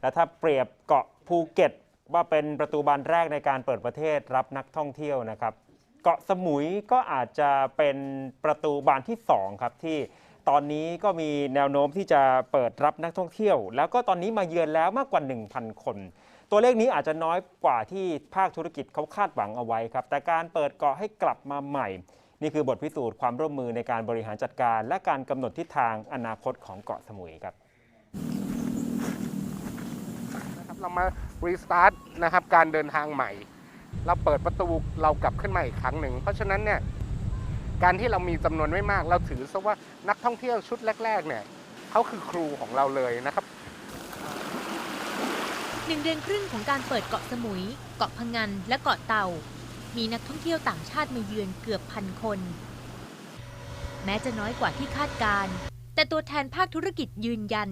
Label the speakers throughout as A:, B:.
A: และถ้าเปรียบเกาะภูเก็ตว่าเป็นประตูบานแรกในการเปิดประเทศรับนักท่องเที่ยวนะครับ เกาะสมุยก็อาจจะเป็นประตูบานที่สองครับที่ตอนนี้ก็มีแนวโน้มที่จะเปิดรับนักท่องเที่ยว แล้วก็ตอนนี้มาเยือนแล้วมากกว่า 1,000 คน ตัวเลขนี้อาจจะน้อยกว่าที่ภาคธุรกิจเขาคาดหวังเอาไว้ครับ แต่การเปิดเกาะให้กลับมาใหม่ นี่คือบทพิสูจน์ความร่วมมือในการบริหารจัดการ และการกำหนดทิศทางอนาคตของเกาะสมุยครับ
B: นะครับ เรามารีสตาร์ทนะครับการเดินทางใหม่ เราเปิดประตูเรากลับขึ้นมาอีกครั้งหนึ่ง เพราะฉะนั้นเนี่ยการที่เรามีจำนวนไม่มากเราถือซะว่านักท่องเที่ยวชุดแรก ๆ เนี่ยเขาคือครูของเราเลยนะครับ
C: หนึ่งเดือนครึ่งของการเปิดเกาะสมุย เกาะพังงนและเกาะเต่า มีนักท่องเที่ยวต่างชาติมาเยือนเกือบพันคน แม้จะน้อยกว่าที่คาดการ แต่ตัวแทนภาคธุรกิจยืนยัน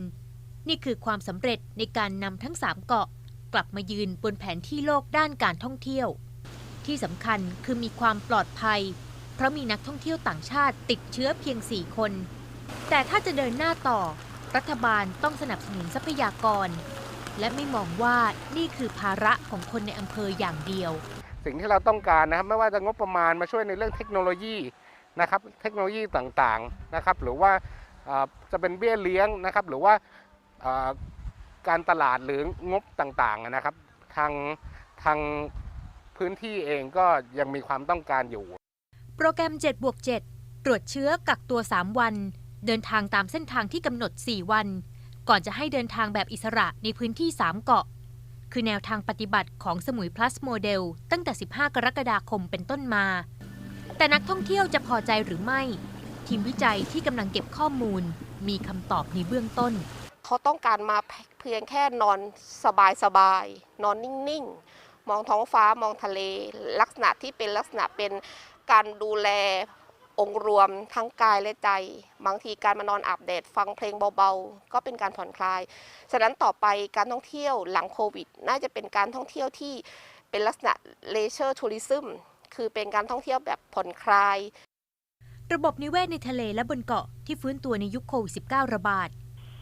C: นี่คือความสำเร็จในการนำทั้ง 3 เกาะ กลับมายืนบนแผนที่โลกด้านการท่องเที่ยว ที่สำคัญคือมีความปลอดภัย เพราะมีนักท่องเที่ยวต่างชาติติดเชื้อเพียง 4 คน แต่ถ้าจะเดินหน้าต่อ รัฐบาลต้องสนับสนุนทรัพยากร และไม่มองว่านี่คือภาระของคนในอำเภออย่างเดียว
B: สิ่งที่เราต้องการนะครับไม่ว่าจะงบประมาณมาช่วยในเรื่องเทคโนโลยีนะครับเทคโนโลยีต่างๆนะครับหรือว่าจะเป็นเบี้ยเลี้ยงนะครับหรือว่า การตลาดหรืองบต่างๆนะครับ ทางทางพื้นที่เองก็ยังมีความต้องการอยู่
C: โปรแกรม7บวก7ตรวจเชื้อกักตัว 3 วัน เดินทางตามเส้นทางที่กำหนด 4 วัน ก่อนจะให้เดินทางแบบอิสระในพื้นที่ 3 เกาะ คือแนวทางปฏิบัติของสมุย plus โมเดลตั้งแต่ 15 กรกฎาคมเป็นต้นมา แต่นักท่องเที่ยวจะพอใจหรือไม่ ทีมวิจัยที่กำลังเก็บข้อมูล มีคำตอบในเบื้องต้น
D: เขาต้องการมาเพียงแค่นอนสบายสบายๆนอนนิ่งๆ มองท้องฟ้ามองทะเล ลักษณะที่เป็นลักษณะเป็นการดูแลองค์รวมทั้งกายและใจ บางทีการมานอนอาบแดดฟังเพลงเบาๆ ก็เป็นการผ่อนคลาย ฉะนั้นต่อไปการท่องเที่ยวหลังโควิด น่าจะเป็นการท่องเที่ยวที่เป็นลักษณะเลเชอร์ทัวริซึมคือเป็นการท่องเที่ยวแบบผ่อนคลาย
C: ระบบนิเวศในทะเลและบนเกาะที่ฟื้นตัวในยุคโควิด -19 ระบาด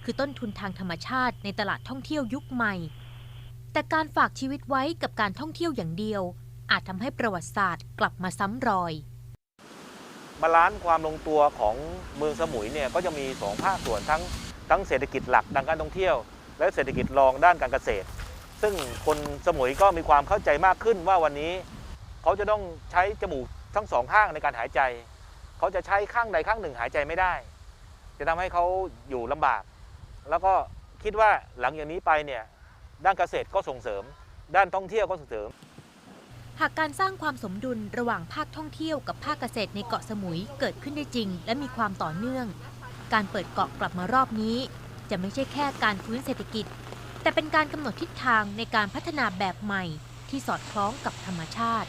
C: คือต้นทุนทางธรรมชาติในตลาดท่องเที่ยวยุคใหม่ แต่การฝากชีวิตไว้กับการท่องเที่ยวอย่างเดียว อาจทำให้ประวัติศาสตร์กลับมาซ้ำรอย
E: บาลานซ์ความลงตัวของเมืองสมุยเนี่ยก็จะมี2ภาคส่วนทั้งทั้งเศรษฐกิจหลักด้านการท่องเที่ยว และเศรษฐกิจรองด้านการเกษตร ซึ่งคนสมุยก็มีความเข้าใจมากขึ้นว่าวันนี้ เขาจะต้องใช้จมูกทั้งสองข้างในการหายใจ เขาจะใช้ข้างใดข้างหนึ่งหายใจไม่ได้ จะทำให้เขาอยู่ลำบาก แล้วก็คิดว่าหลังจากนี้ไปเนี่ยด้านเกษตรก็ส่งเสริม ด้านท่องเที่ยวก็ส่งเสริม
C: หากการสร้างความสมดุลระหว่างภาคท่องเที่ยวกับภาคเกษตรในเกาะสมุยเกิดขึ้นได้จริง และมีความต่อเนื่อง การเปิดเกาะกลับมารอบนี้ จะไม่ใช่แค่การฟื้นเศรษฐกิจ แต่เป็นการกำหนดทิศทางในการพัฒนาแบบใหม่ที่สอดคล้องกับธรรมชาติ